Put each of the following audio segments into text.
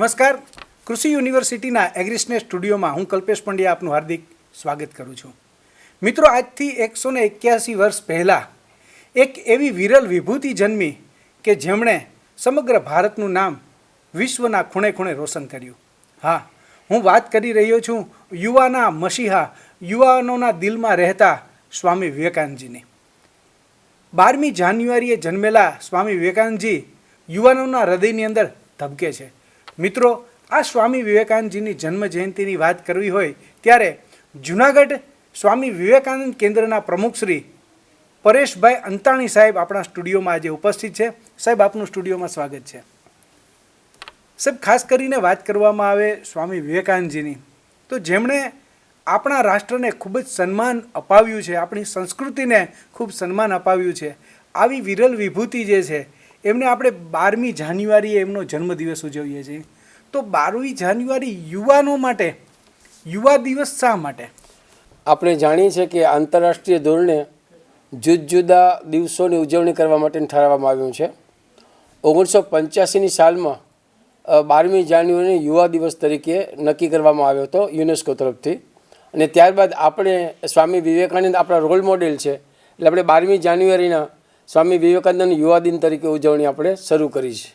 નમસ્કાર. કૃષિ યુનિવર્સિટીના એગ્રીસ્ને સ્ટુડિયોમાં હું કલ્પેશ પંડ્યા આપનું હાર્દિક સ્વાગત કરું છું. મિત્રો, આજથી એકસો ને એક્યાસી વર્ષ પહેલાં એક એવી વિરલ વિભૂતિ જન્મી કે જેમણે સમગ્ર ભારતનું નામ વિશ્વના ખૂણે ખૂણે રોશન કર્યું. હા, હું વાત કરી રહ્યો છું યુવાના મસીહા, યુવાનોના દિલમાં રહેતા સ્વામી વિવેકાનંદજીની. બારમી જાન્યુઆરીએ જન્મેલા સ્વામી વિવેકાનંદજી યુવાનોના હૃદયની અંદર ધબકે છે. મિત્રો, આ સ્વામી વિવેકાનંદજીની જન્મ જયંતિની વાત કરવી હોય ત્યારે જુનાગઢ સ્વામી વિવેકાનંદ કેન્દ્રના પ્રમુખ શ્રી પરેશભાઈ અંતાણી સાહેબ આપણા સ્ટુડિયોમાં આજે ઉપસ્થિત છે. સાહેબ, આપનું સ્ટુડિયોમાં સ્વાગત છે. સાહેબ, ખાસ કરીને વાત કરવામાં આવે સ્વામી વિવેકાનંદજીની, તો જેમણે આપણા રાષ્ટ્રને ખૂબ જ સન્માન અપાવ્યું છે, આપણી સંસ્કૃતિને ખૂબ સન્માન અપાવ્યું છે, આવી વિરલ વિભૂતિ જે છે એમને આપણે બારમી જાન્યુઆરીએ એમનો જન્મદિવસ ઉજવીએ છીએ. તો બારમી જાન્યુઆરી યુવાનો માટે, યુવા દિવસ શા માટે? આપણે જાણીએ છીએ કે આંતરરાષ્ટ્રીય ધોરણે જુદ જુદા દિવસોની ઉજવણી કરવા માટે ઠરાવવામાં આવ્યું છે. ઓગણીસો પંચ્યાસીની સાલમાં બારમી જાન્યુઆરી યુવા દિવસ તરીકે નક્કી કરવામાં આવ્યો હતો યુનેસ્કો તરફથી. અને ત્યારબાદ આપણે સ્વામી વિવેકાનંદ આપણા રોલ મોડેલ છે. એટલે આપણે બારમી જાન્યુઆરીના સ્વામી વિવેકાનંદ યુવા દિન તરીકે ઉજવણી આપણે શરૂ કરી છે.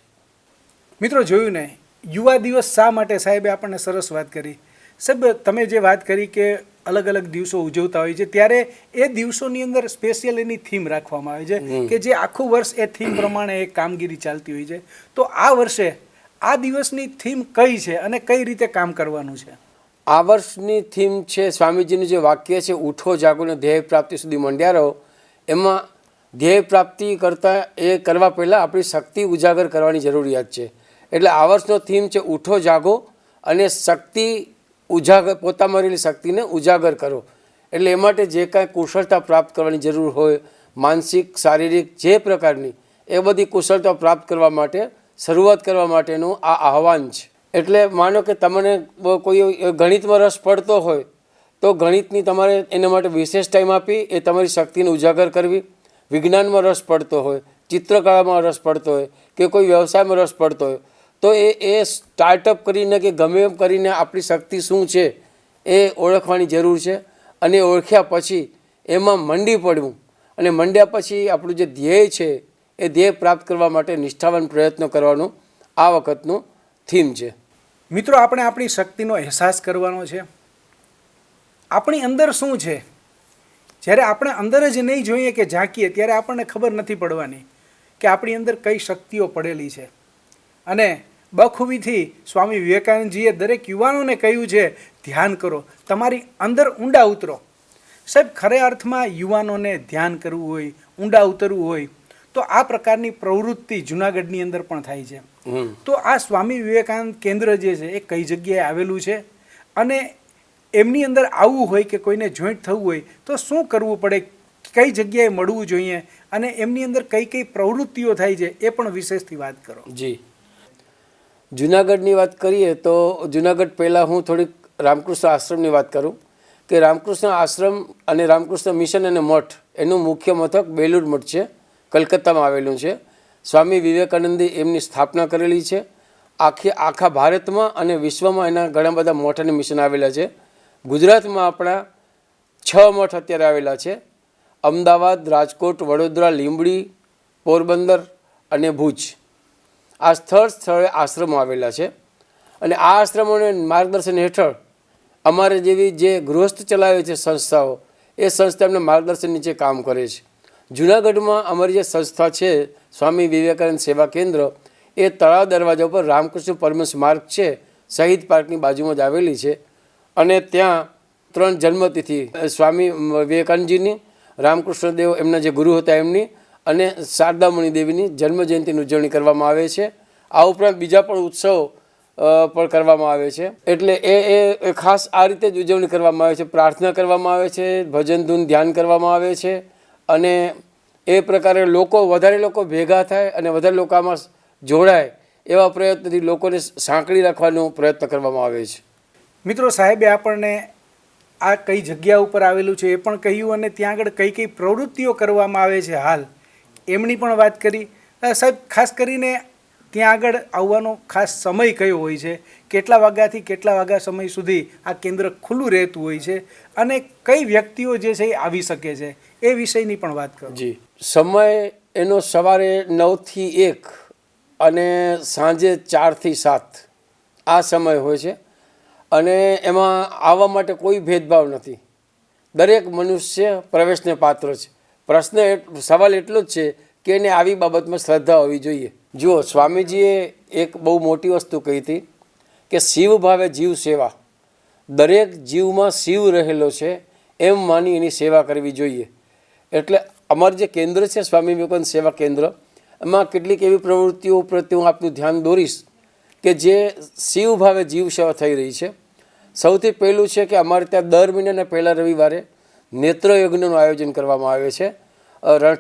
મિત્રો જોયું ને યુવા દિવસ શા માટે? સાહેબે આપણને સરસ વાત કરી. સાહેબ તમે જે વાત કરી કે અલગ અલગ દિવસો ઉજવતા હોય છે ત્યારે એ દિવસોની અંદર સ્પેશિયલ એની થીમ રાખવામાં આવે છે કે જે આખું વર્ષ એ થીમ પ્રમાણે એ કામગીરી ચાલતી હોય છે. તો આ વર્ષે આ દિવસની થીમ કઈ છે અને કઈ રીતે કામ કરવાનું છે? આ વર્ષની થીમ છે સ્વામીજીનું જે વાક્ય છે ઉઠો જાગોને ધ્યેય પ્રાપ્તિ સુધી મંડ્યા રહો. એમાં ધ્યેય પ્રાપ્તિ કરતાં એ કરવા પહેલાં આપણી શક્તિ ઉજાગર કરવાની જરૂરિયાત છે. એટલે આ વર્ષનો થીમ છે ઉઠો, જાગો અને શક્તિ ઉજાગર, પોતામાં રહેલી શક્તિને ઉજાગર કરો. એટલે એ માટે જે કાંઈ કુશળતા પ્રાપ્ત કરવાની જરૂર હોય, માનસિક, શારીરિક, જે પ્રકારની, એ બધી કુશળતા પ્રાપ્ત કરવા માટે, શરૂઆત કરવા માટેનું આ આહવાન છે. એટલે માનો કે તમને કોઈ ગણિતમાં રસ પડતો હોય, તો ગણિતની તમારે એના માટે વિશેષ ટાઈમ આપી, એ તમારી શક્તિને ઉજાગર કરવી. વિજ્ઞાનમાં રસ પડતો હોય, ચિત્રકળામાં રસ પડતો હોય કે કોઈ વ્યવસાયમાં રસ પડતો હોય, તો એ એ સ્ટાર્ટઅપ કરીને કે ગમે એમ કરીને આપણી શક્તિ શું છે એ ઓળખવાની જરૂર છે અને ઓળખ્યા પછી એમાં મંડી પડવું અને મંડ્યા પછી આપણું જે ધ્યેય છે એ ધ્યેય પ્રાપ્ત કરવા માટે નિષ્ઠાવાન પ્રયત્નો કરવાનું આ વખતનું થીમ છે. મિત્રો, આપણે આપણી શક્તિનો અહેસાસ કરવાનો છે. આપણી અંદર શું છે? જ્યારે આપણે અંદર જ નહીં જોઈએ કે ઝાંકીએ ત્યારે આપણને ખબર નથી પડવાની કે આપણી અંદર કઈ શક્તિઓ પડેલી છે. અને બખૂબીથી સ્વામી વિવેકાનંદજીએ દરેક યુવાનોને કહ્યું છે ધ્યાન કરો તમારી અંદર ઊંડા ઉતરો. સાહેબ ખરે અર્થમાં યુવાનોને ધ્યાન કરવું હોય ઊંડા ઉતરવું હોય તો આ પ્રકારની પ્રવૃત્તિ જુનાગઢની અંદર પણ થાય છે. તો આ સ્વામી વિવેકાનંદ કેન્દ્ર જે છે એ કઈ જગ્યાએ આવેલું છે? અને એમની અંદર આવવું હોય કે કોઈને જોઈન્ટ થવું હોય, તો શું કરવું પડે? કઈ જગ્યાએ મળવું જોઈએ? અને એમની અંદર કઈ કઈ પ્રવૃત્તિઓ થાય છે? એ પણ વિશેષથી વાત કરો. જી. જુનાગઢની વાત કરીએ તો જુનાગઢ પહેલાં હું થોડીક રામકૃષ્ણ આશ્રમની વાત કરું. કે રામકૃષ્ણ આશ્રમ અને રામકૃષ્ણ મિશન અને મઠ એનું મુખ્ય મથક બેલુર મઠ છે. કલકત્તામાં આવેલું છે. સ્વામી વિવેકાનંદે એમની સ્થાપના કરેલી છે. આખી, આખા ભારતમાં અને વિશ્વમાં એના ઘણા બધા મઠ અને મિશન આવેલા છે. ગુજરાતમાં આપણા છ મઠ અત્યારે આવેલા છે. અમદાવાદ, રાજકોટ, વડોદરા, લીંબડી, પોરબંદર અને ભુજ. આ સ્થળ સ્થળે આશ્રમો આવેલા છે. અને આ આશ્રમોને માર્ગદર્શન હેઠળ અમારે જેવી જે ગૃહસ્થ ચલાવે છે સંસ્થાઓ, એ સંસ્થા એમને માર્ગદર્શન નીચે કામ કરે છે. જુનાગઢમાં અમારી જે સંસ્થા છે, સ્વામી વિવેકાનંદ સેવા કેન્દ્ર, એ તળાવ દરવાજા ઉપર રામકૃષ્ણ પરમેશ માર્ગ છે. શહીદ પાર્કની બાજુમાં જ આવેલી છે. અને ત્યાં ત્રણ જન્મતિથિ સ્વામી વિવેકાનંદજીની રામકૃષ્ણ દેવ એમના જે ગુરુ હતા એમની, અને શારદામણી દેવીની જન્મજયંતિની ઉજવણી કરવામાં આવે છે. આ ઉપરાંત બીજા પણ ઉત્સવ પણ કરવામાં આવે છે. એટલે એ- એ ખાસ આ રીતે જ ઉજવણી કરવામાં આવે છે. પ્રાર્થના કરવામાં આવે છે, ભજન ધૂન ધ્યાન કરવામાં આવે છે, અને એ પ્રકારે લોકો, વધારે લોકો ભેગા થાય અને વધારે લોકો આમાં જોડાય એવા પ્રયત્નથી લોકોને સાંકળી રાખવાનો પ્રયત્ન કરવામાં આવે છે. મિત્રો સાહેબે આપણને આ કઈ જગ્યા ઉપર આવેલું છે એ પણ કહ્યું અને ત્યાં આગળ કઈ કઈ પ્રવૃત્તિઓ કરવામાં આવે છે હાલ એમની પણ વાત કરી. સાહેબ, ખાસ કરીને ત્યાં આગળ આવવાનો ખાસ સમય કયો હોય છે? કેટલા વાગ્યાથી કેટલા વાગ્યા સમય સુધી આ કેન્દ્ર ખુલ્લું રહેતું હોય છે? અને કઈ વ્યક્તિઓ જે છે એ આવી શકે છે? એ વિષયની પણ વાત કરો. જી. સમય એનો સવારે નવથી એક અને સાંજે ચારથી સાત આ સમય હોય છે. અને એમાં આવવા માટે કોઈ ભેદભાવ નથી. દરેક મનુષ્ય પ્રવેશને પાત્ર છે. પ્રશ્ન સવાલ એટલો જ છે કે એને આવી બાબતમાં શ્રદ્ધા હોવી જોઈએ. જુઓ, સ્વામીજીએ એક બહુ મોટી વસ્તુ કહી હતી કે શિવ ભાવે જીવ સેવા. દરેક જીવમાં શિવ રહેલો છે એમ માની એની સેવા કરવી જોઈએ. એટલે અમારું જે કેન્દ્ર છે સ્વામી વિવેકાનંદ સેવા કેન્દ્ર, એમાં કેટલીક એવી પ્રવૃત્તિઓ પ્રત્યે હું આપનું ધ્યાન દોરીશ. કે જે શિવ ભાવે જીવ સેવા થઈ રહી છે. સૌથી પહેલું છે કે અમારે ત્યાં દર મહિનાના પહેલા રવિવારે નેત્ર યજ્ઞનું આયોજન કરવામાં આવે છે. અ,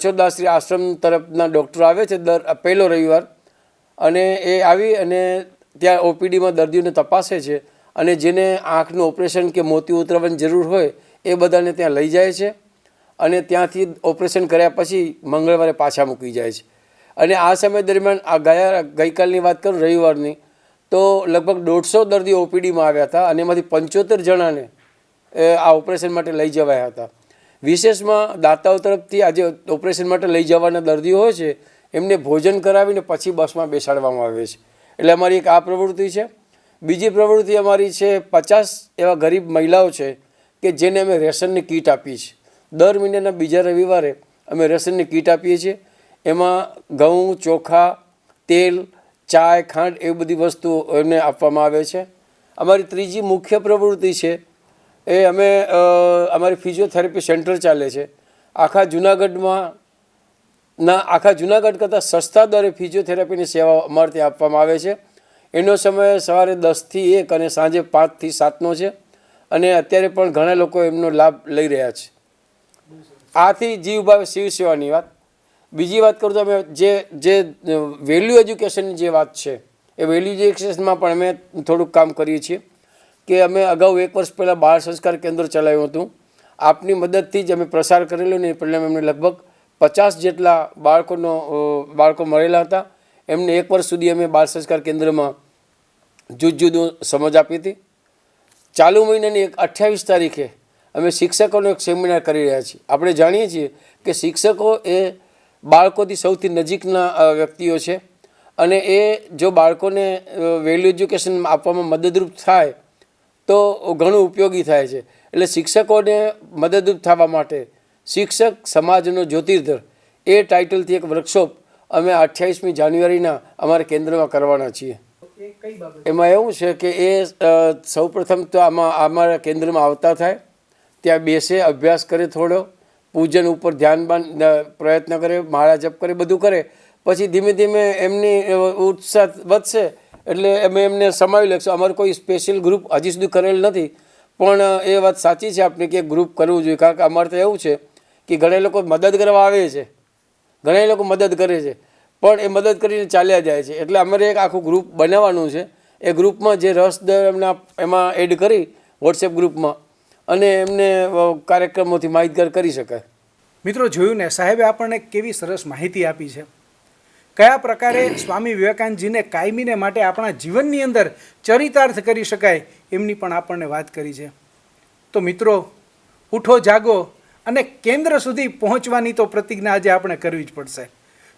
આશ્રમ તરફના ડૉક્ટર આવે છે દર પહેલો રવિવાર. અને એ આવી અને ત્યાં ઓપીડીમાં દર્દીઓને તપાસે છે અને જેને આંખનું ઓપરેશન કે મોતી ઉતરવાની જરૂર હોય એ બધાને ત્યાં લઈ જાય છે. અને ત્યાંથી ઓપરેશન કર્યા પછી મંગળવારે પાછા મૂકી જાય છે. અને આ સમય દરમિયાન આ ગયા ગઈકાલની વાત કરું રવિવારની તો લગભગ દોઢસો દર્દીઓ ઓપીડીમાં આવ્યા હતા અને એમાંથી પંચોતેર જણાને આ ઓપરેશન માટે લઈ જવાયા હતા. વિશેષમાં દાતાઓ તરફથી આજે ઓપરેશન માટે લઈ જવાના દર્દીઓ હોય છે, એમને ભોજન કરાવીને પછી બસમાં બેસાડવામાં આવે છે. એટલે અમારી એક આ પ્રવૃત્તિ છે. બીજી પ્રવૃત્તિ અમારી છે પચાસ એવા ગરીબ મહિલાઓ છે કે જેને અમે રેશનની કીટ આપીએ છીએ. દર મહિનાના બીજા રવિવારે અમે રેશનની કીટ આપીએ છીએ. એમાં ઘઉં, ચોખા, તેલ ચાય, ખાંડ એવી બધી વસ્તુઓ એમને આપવામાં આવે છે. અમારી ત્રીજી મુખ્ય પ્રવૃત્તિ છે એ અમે અમારી ફિઝિયોથેરાપી સેન્ટર ચાલે છે. આખા જુનાગઢમાં ના, આખા જુનાગઢ કરતાં સસ્તા દરે ફિઝિયોથેરાપીની સેવા અમારે ત્યાં આપવામાં આવે છે. એનો સમય સવારે દસથી એક અને સાંજે પાંચથી સાતનો છે અને અત્યારે પણ ઘણા લોકો એમનો લાભ લઈ રહ્યા છે. આથી જીવ ભાવે શિવ સેવાની વાત. બીજી વાત કરું તો અમે જે જે વેલ્યુ એજ્યુકેશનની જે વાત છે, એ વેલ્યુ એજ્યુકેશનમાં પણ અમે થોડુંક કામ કરીએ છીએ કે અમે અગાઉ એક વર્ષ પહેલાં બાળ સંસ્કાર કેન્દ્ર ચલાવ્યું હતું. આપની મદદથી જ અમે પ્રસાર કરેલો ને પરિણામે અમને લગભગ પચાસ જેટલા બાળકોનો બાળકો મળેલા હતા. એમને એક વર્ષ સુધી અમે બાળ સંસ્કાર કેન્દ્રમાં જુદ જુદું સમજ આપી હતી. ચાલુ મહિનાની એક અઠ્યાવીસ તારીખે અમે શિક્ષકોનો એક સેમિનાર કરી રહ્યા છીએ. આપણે જાણીએ છીએ કે શિક્ષકો એ બાળકોથી સૌથી નજીકના વ્યક્તિઓ છે. અને એ જો બાળકોને વેલ્યુ એજ્યુકેશન આપવામાં મદદરૂપ થાય, તો ઘણું ઉપયોગી થાય છે. એટલે શિક્ષકોને મદદરૂપ થવા માટે શિક્ષક સમાજનો જ્યોતિર્ધર, એ ટાઇટલથી એક વર્કશોપ અમે અઠ્યાવીસમી જાન્યુઆરીના અમારા કેન્દ્રમાં કરવાના છીએ. એમાં એવું છે કે એ સૌ પ્રથમ તો આમાં, અમારા કેન્દ્રમાં આવતા થાય, ત્યાં બેસે, અભ્યાસ કરે થોડો પૂજન ઉપર ધ્યાન પ્રયત્ન કરે, માળા જપ કરે, બધું કરે. પછી ધીમે ધીમે એમની ઉત્સાહ વધશે એટલે અમે એમને સમાવી લેશું. અમારું કોઈ સ્પેશિયલ ગ્રુપ હજી સુધી કરેલ નથી. પણ એ વાત સાચી છે આપણે કે ગ્રુપ કરવું જોઈએ. કારણ કે અમારે તો એવું છે કે ઘણા લોકો મદદ કરવા આવે છે. ઘણા લોકો મદદ કરે છે. પણ એ મદદ કરીને ચાલ્યા જાય છે. એટલે અમારે એક આખું ગ્રુપ બનાવવાનું છે. એ ગ્રુપમાં જે રસ દર એમના, એમાં એડ કરી વોટ્સએપ ગ્રુપમાં અને એમને કાર્યક્રમોથી માહિતગાર કરી શકાય. મિત્રો, જોયું ને, સાહેબે આપણને કેવી સરસ માહિતી આપી છે. કયા પ્રકારે સ્વામી વિવેકાનંદજીને કાયમીને માટે આપણા જીવનની અંદર ચરિતાર્થ કરી શકાય એમની પણ આપણને વાત કરી છે. તો મિત્રો, ઉઠો, જાગો અને કેન્દ્ર સુધી પહોંચવાની તો પ્રતિજ્ઞા આજે આપણે કરવી જ પડશે.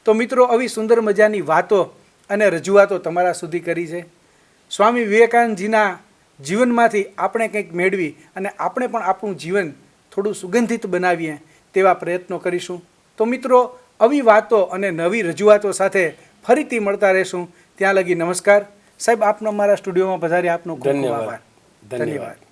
તો મિત્રો, આવી સુંદર મજાની વાતો અને રજૂઆતો તમારા સુધી કરી છે. સ્વામી વિવેકાનંદજીના જીવનમાંથી આપણે કંઈક મેળવી અને આપણે પણ આપણું જીવન થોડું સુગંધિત બનાવીએ તેવા પ્રયત્નો કરીશું. તો મિત્રો આવી વાતો અને નવી રજૂઆતો સાથે ફરીથી મળતા રહેશું. ત્યાં લગી નમસ્કાર. સાહેબ આપનો અમારા સ્ટુડિયોમાં પધારી આપનો ધન્યવાદ. ધન્યવાદ.